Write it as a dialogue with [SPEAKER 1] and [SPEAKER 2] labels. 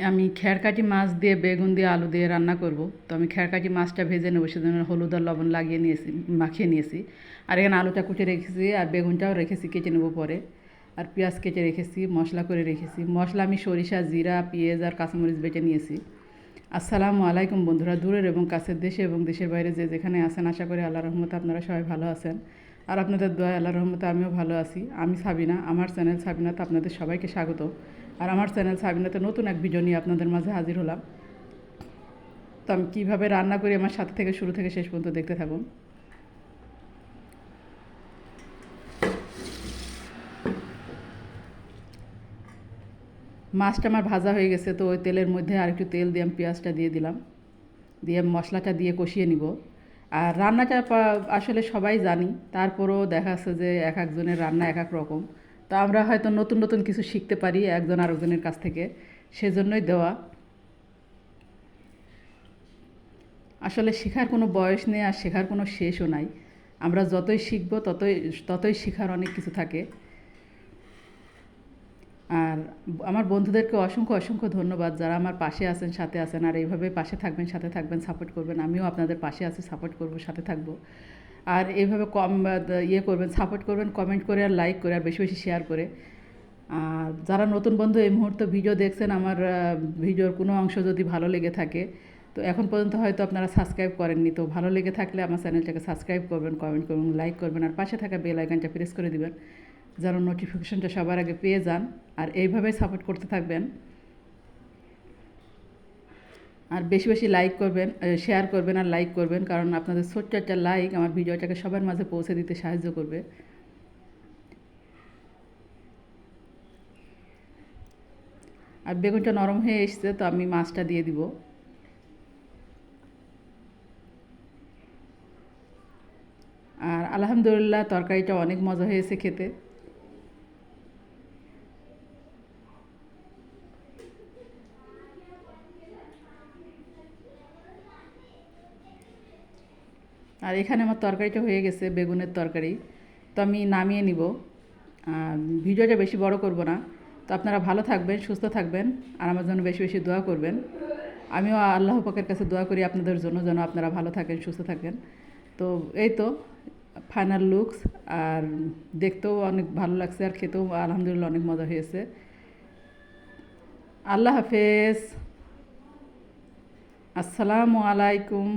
[SPEAKER 1] আমি খেরকাটি মাছ দিয়ে, বেগুন দিয়ে, আলু দিয়ে রান্না করব। তো আমি খেরকাটি মাছটা ভেজে নেব, সেজন্য হলুদ আর লবণ লাগিয়ে নিয়েছি, মাখিয়ে নিয়েছি। আর এখানে আলুটা কুচে রেখেছি আর বেগুনটাও রেখেছি কেটে নেব পরে। আর পেঁয়াজ কেটে রেখেছি, মশলা করে রেখেছি। মশলা আমি সরিষা, জিরা, পেঁয়াজ আর কাঁচামরিচ বেটে নিয়েছি। আসসালামু আলাইকুম বন্ধুরা, দূরের এবং কাছের দেশে এবং দেশের বাইরে যে যেখানে আছেন, আশা করি আল্লাহ রহমতে আপনারা সবাই ভালো আছেন। আর আপনাদের দোয়া আল্লাহ রহমতে আমিও ভালো আছি। আমি সাবিনা, আমার চ্যানেল সাবিনাতে আপনাদের সবাইকে স্বাগত। আর আমার চ্যানেল সাবিনাতে নতুন এক ভিডিও নিয়ে আপনাদের মাঝে হাজির হলাম। তো আমি কীভাবে রান্না করি আমার সাথে থেকে শুরু থেকে শেষ পর্যন্ত দেখতে থাকুন। মাছটা আমার ভাজা হয়ে গেছে, তো ওই তেলের মধ্যে আর একটু তেল দিয়ে আমি পেঁয়াজটা দিয়ে দিলাম। দিয়ে মশলাটা দিয়ে কষিয়ে নিব। আর রান্নাটা আসলে সবাই জানি, তারপরেও দেখা যাচ্ছে যে এক একজনের রান্না এক এক রকম। তো আমরা হয়তো নতুন নতুন কিছু শিখতে পারি একজন আরেকজনের কাছ থেকে। সেজন্যই দেওয়া। আসলে শেখার কোনো বয়স নেই আর শেখার কোনো শেষও নাই। আমরা যতই শিখব, ততই ততই শেখার অনেক কিছু থাকে। আর আমার বন্ধুদেরকে অসংখ্য অসংখ্য ধন্যবাদ যারা আমার পাশে আছেন, সাথে আছেন। আর এইভাবে পাশে থাকবেন, সাথে থাকবেন সাপোর্ট করবেন। আমিও আপনাদের পাশে আছি সাপোর্ট করব, সাথে থাকব। আর এইভাবে কম ইয়ে করবেন সাপোর্ট করবেন কমেন্ট করে আর লাইক করে আর বেশি বেশি শেয়ার করে। আর যারা নতুন বন্ধু এই মুহূর্তে ভিডিও দেখছেন, আমার ভিডিওর কোনো অংশ যদি ভালো লেগে থাকে, তো এখন পর্যন্ত হয়তো আপনারা সাবস্ক্রাইব করেননি। তো ভালো লেগে থাকলে আমার চ্যানেলটাকে সাবস্ক্রাইব করবেন কমেন্ট করবেন লাইক করবেন, আর পাশে থাকা বেল আইকনটা প্রেস করে দিবেন, যেন নোটিফিকেশনটা সবার আগে পেয়ে যান। আর এইভাবেই সাপোর্ট করতে থাকবেন। আর বেশি বেশি লাইক করবেন শেয়ার করবেন আর লাইক করবেন, কারণ আপনাদের ছোট্ট একটা লাইক আমার ভিডিওটাকে সবার মাঝে পৌঁছে দিতে সাহায্য করবে। আর বেগুনটা নরম হয়ে এসছে, তো আমি মাছটা দিয়ে দিব। আর আলহামদুলিল্লাহ, তরকারিটা অনেক মজা হয়েছে খেতে। আর এখানে আমার তরকারিটা হয়ে গেছে, বেগুনের তরকারি। তো আমি নামিয়ে নিব। আর ভিডিওটা বেশি বড় করব না। তো আপনারা ভালো থাকবেন, সুস্থ থাকবেন, আর আমার জন্য বেশি বেশি দোয়া করবেন। আমিও আল্লাহ পাকের কাছে দোয়া করি আপনাদের জন্য, যেন আপনারা ভালো থাকেন, সুস্থ থাকেন। তো এই তো ফাইনাল লুকস আর দেখতেও অনেক ভালো লাগছে, আর খেতেও আলহামদুলিল্লাহ অনেক মজা হয়েছে। আল্লাহ হাফেজ। আসসালামু আলাইকুম।